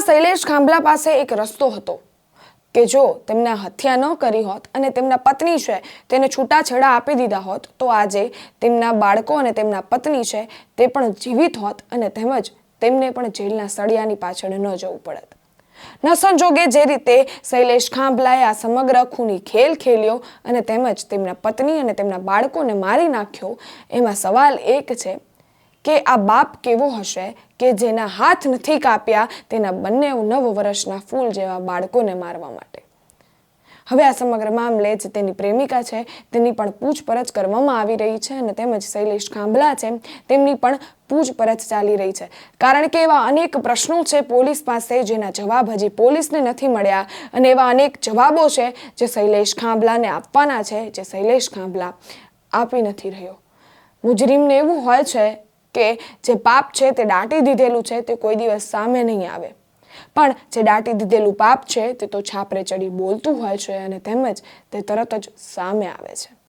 શૈલેષ ખાંભલા પાસે એક રસ્તો હતો કે જો તેમના હત્યા ન કરી હોત અને તેમના પત્ની છે તેને છૂટાછેડા આપી દીધા હોત, તો આજે તેમના બાળકો અને તેમના પત્ની છે તે પણ જીવિત હોત અને તેમજ તેમને પણ જેલના સળિયાની પાછળ ન જવું પડત. ન સંજોગે જે રીતે શૈલેષ ખાંભલાએ આ સમગ્ર ખૂની ખેલ ખેલ્યો અને તેમજ તેમના પત્ની અને તેમના બાળકોને મારી નાખ્યો, એમાં સવાલ એક છે કે આ બાપ કેવો હશે કે જેના હાથ નથી કાપ્યા તેના બંને નવ વર્ષના ફૂલ જેવા બાળકોને મારવા માટે. હવે આ સમગ્ર મામલે જે તેની પ્રેમિકા છે, તેની પણ પૂછપરછ કરવામાં આવી રહી છે અને તેમજ શૈલેષ ખાંભલા છે, તેમની પણ પૂછપરછ ચાલી રહી છે. કારણ કે એવા અનેક પ્રશ્નો છે પોલીસ પાસે જેના જવાબ હજી પોલીસને નથી મળ્યા અને એવા અનેક જવાબો છે જે શૈલેષ ખાંભલાને આપવાના છે, જે શૈલેષ ખાંભલા આપી નથી રહ્યો. મુજરીમને એવું હોય છે કે જે પાપ છે તે દાટી દીધેલું છે તે કોઈ દિવસ સામે નહીં આવે. પણ જે દાટી દીધેલું પાપ છે તે તો છાપરે ચડી બોલતું હોય છે અને તેમજ તે તરત જ સામે આવે છે.